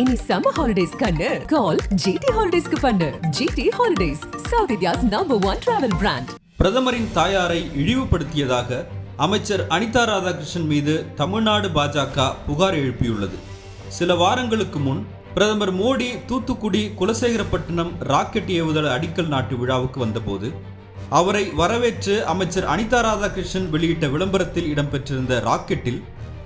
இனி summer holidays கண்ணு. கால் GT ஹாலிடேஸ்க்கு பண்ணு. GT holidays south India's number one travel brand பிரதமரின் தாயாரை இழிவுபடுத்தியதாக அமைச்சர் அனிதா ராதாகிருஷ்ணன் மீது தமிழ்நாடு பாஜக புகார் எழுப்பியுள்ளது. சில வாரங்களுக்கு முன் பிரதமர் மோடி தூத்துக்குடி குலசேகரப்பட்டினம் ராக்கெட் ஏவுதல் அடிக்கல் நாட்டு விழாவுக்கு வந்தபோது அவரை வரவேற்று அமைச்சர் அனிதா ராதாகிருஷ்ணன் வெளியிட்ட விளம்பரத்தில் இடம்பெற்றிருந்த ராக்கெட்டில்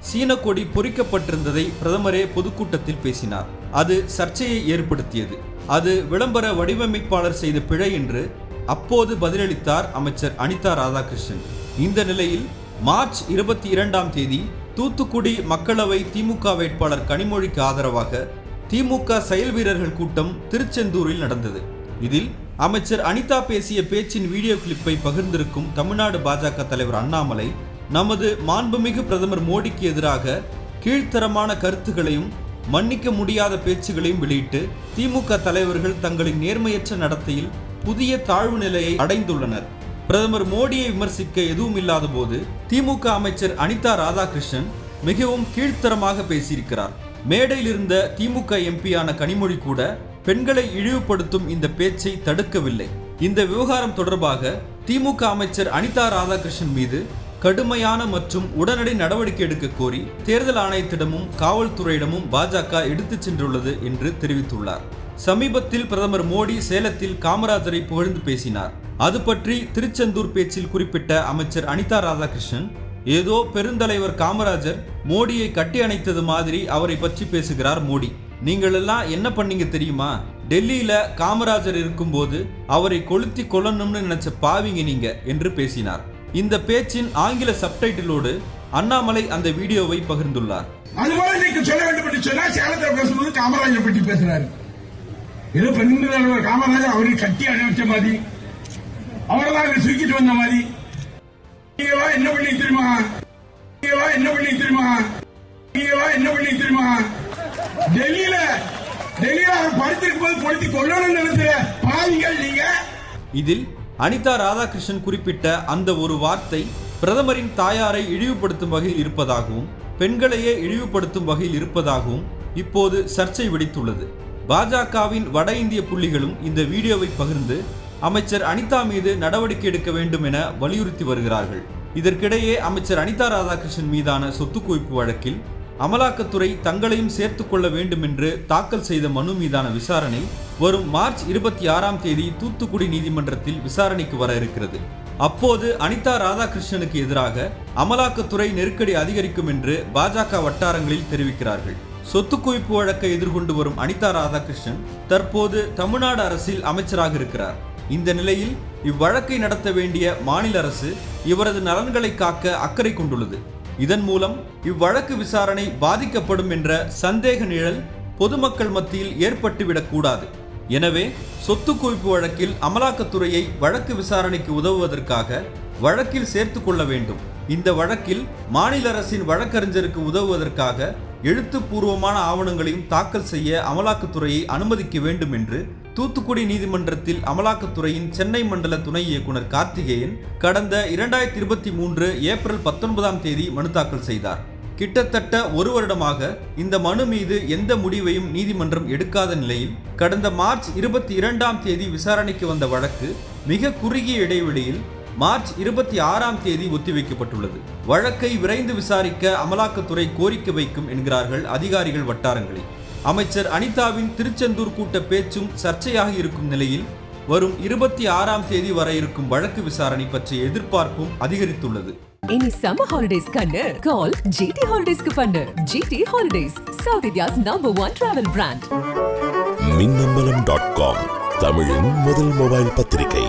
சீன கொடி பொறிக்கப்பட்டிருந்ததை பிரதமரே பொதுக்கூட்டத்தில் பேசினார். அது சர்ச்சையை ஏற்படுத்தியது. அது விளம்பர வடிவமைப்பாளர் செய்த பிழை என்று அப்போது பதிலளித்தார் அமைச்சர் அனிதா ராதாகிருஷ்ணன். இந்த நிலையில் மார்ச் இருபத்தி இரண்டாம் தேதி தூத்துக்குடி மக்களவை திமுக வேட்பாளர் கனிமொழிக்கு ஆதரவாக திமுக செயல் வீரர்கள் கூட்டம் திருச்செந்தூரில் நடந்தது. இதில் அமைச்சர் அனிதா பேசிய பேச்சின் வீடியோ கிளிப்பை பகிர்ந்திருக்கும் தமிழ்நாடு பாஜக தலைவர் அண்ணாமலை நமது மாண்புமிகு பிரதமர் மோடிக்கு எதிராக கீழ்த்தரமான கருத்துகளையும் மன்னிக்க முடியாத பேச்சுகளையும் வெளியிட்டு திமுக தலைவர்கள் தங்களின் நேர்மையற்ற நடத்தையில் புதிய தாழ்வு நிலையை அடைந்துள்ளனர். பிரதமர் மோடியை விமர்சிக்க எதுவும் இல்லாத போது திமுக அமைச்சர் அனிதா ராதாகிருஷ்ணன் மிகவும் கீழ்த்தரமாக பேசியிருக்கிறார். மேடையில் இருந்த திமுக எம்பியான கனிமொழி கூட பெண்களை இழிவுபடுத்தும் இந்த பேச்சை தடுக்கவில்லை. இந்த விவகாரம் தொடர்பாக திமுக அமைச்சர் அனிதா ராதாகிருஷ்ணன் மீது கடுமையான மற்றும் உடனடி நடவடிக்கை எடுக்க கோரி தேர்தல் ஆணையத்திடமும் காவல்துறையிடமும் பாஜக எடுத்துச் சென்றுள்ளது என்று தெரிவித்துள்ளார். சமீபத்தில் பிரதமர் மோடி சேலத்தில் காமராஜரை புகழ்ந்து பேசினார். அது பற்றி திருச்செந்தூர் பேச்சில் குறிப்பிட்ட அமைச்சர் அனிதா ராதாகிருஷ்ணன் ஏதோ பெருந்தலைவர் காமராஜர் மோடியை கட்டி அணைத்தது மாதிரி அவரை பற்றி பேசுகிறார் மோடி. நீங்கள் எல்லாம் என்ன பண்ணீங்க தெரியுமா? டெல்லியில காமராஜர் இருக்கும்போது அவரை கொளுத்தி கொல்லணும்னு நினைச்ச பாவிங்க நீங்க என்று பேசினார். இந்த பேச்சின் ஆங்கில சப்டைட்டிலோடு அண்ணாமலை அந்த வீடியோவை பகிர்ந்துள்ளார். அதுபோல இன்னைக்கு சொல்ல வேண்டும் என்று சொன்னா சேலத்தில் பேசும்போது காமராஜர் பற்றி பேசுறாரு. ஏதோ பெண்கள் காமராஜர் அவரை கட்டி அணைச்ச மாதிரி இவர் தூக்கிட்டு வந்த மாதிரி. நீங்க வா என்ன பண்ணி தெரியுமா? நீங்க வா என்ன பண்ணி தெரியுமா? நீங்க வா என்ன பண்ணி தெரியுமா? டெல்லியில டெல்லியில அவர் படுத்திருக்கும் போது பொழுத்தி கொள்ளணும்னு நினைச்ச பாவிகள் நீங்க. இதில் அனிதா ராதாகிருஷ்ணன் குறிப்பிட்ட அந்த ஒரு வார்த்தை பிரதமரின் தாயாரை இழிவுபடுத்தும் வகையில் இருப்பதாகவும் பெண்களையே இழிவுபடுத்தும் வகையில் இருப்பதாகவும் இப்போது சர்ச்சை வெடித்துள்ளது. பாஜகவின் வட இந்திய புள்ளிகளும் இந்த வீடியோவை பகிர்ந்து அமைச்சர் அனிதா மீது நடவடிக்கை எடுக்க வேண்டும் என வலியுறுத்தி வருகிறார்கள். இதற்கிடையே அமைச்சர் அனிதா ராதாகிருஷ்ணன் மீதான சொத்து குவிப்பு வழக்கில் அமலாக்கத்துறை தங்களையும் சேர்த்து கொள்ள வேண்டும் என்று தாக்கல் செய்த மனு மீதான விசாரணை வரும் மார்ச் இருபத்தி ஆறாம் தேதி தூத்துக்குடி நீதிமன்றத்தில் விசாரணைக்கு வர இருக்கிறது. அப்போது அனிதா ராதாகிருஷ்ணனுக்கு எதிராக அமலாக்கத்துறை நெருக்கடி அதிகரிக்கும் என்று பாஜக வட்டாரங்களில் தெரிவிக்கிறார்கள். சொத்து குவிப்பு வழக்கை எதிர்கொண்டு வரும் அனிதா ராதாகிருஷ்ணன் தற்போது தமிழ்நாடு அரசில் அமைச்சராக இருக்கிறார். இந்த நிலையில் இவ்வழக்கை நடத்த வேண்டிய மாநில அரசு இவரது நலன்களை காக்க அக்கறை கொண்டுள்ளது. இதன் மூலம் இவ்வழக்கு விசாரணை பாதிக்கப்படும் என்ற சந்தேக நிழல் பொதுமக்கள் மத்தியில் ஏற்பட்டுவிடக்கூடாது எனவே சொத்து குவிப்பு வழக்கில் அமலாக்கத்துறையை வழக்கு விசாரணைக்கு உதவுவதற்காக வழக்கில் சேர்த்து கொள்ள வேண்டும். இந்த வழக்கில் மாநில அரசின் வழக்கறிஞருக்கு உதவுவதற்காக எழுத்துப்பூர்வமான ஆவணங்களையும் தாக்கல் செய்ய அமலாக்கத்துறையை அனுமதிக்க வேண்டும் என்று தூத்துக்குடி நீதிமன்றத்தில் அமலாக்கத்துறையின் சென்னை மண்டல துணை இயக்குனர் கார்த்திகேயன் கடந்த இரண்டாயிரத்தி இருபத்தி மூன்று ஏப்ரல் பத்தொன்பதாம் தேதி மனு தாக்கல் செய்தார். கிட்டத்தட்ட ஒரு வருடமாக இந்த மனு மீது எந்த முடிவையும் நீதிமன்றம் எடுக்காத நிலையில் கடந்த மார்ச் இருபத்தி இரண்டாம் தேதி விசாரணைக்கு வந்த வழக்கு மிக குறுகிய இடைவெளியில் மார்ச் இருபத்தி ஆறாம் தேதி ஒத்திவைக்கப்பட்டுள்ளது. வழக்கை விரைந்து விசாரிக்க அமலாக்கத்துறை கோரிக்கை வைக்கும் என்கிறார்கள் அதிகாரிகள் வட்டாரங்களில். அமைச்சர் அனிதாவின் திருச்செந்தூர் கூட்ட பேச்சும் சர்ச்சையாக இருக்கும் நிலையில் வரும் இருபத்தி ஆறாம் தேதி வர இருக்கும் வழக்கு விசாரணை பற்றிய எதிர்பார்ப்பும் அதிகரித்துள்ளது. இனி சம்மர் ஹாலிடேஸ் கண்ணு. கால் ஜிடி ஹாலிடேஸ்க்கு பண்ணு. GT holidays south India's number one travel brand Minnambalam dot com தமிழின் முதல் மொபைல் பத்திரிகை.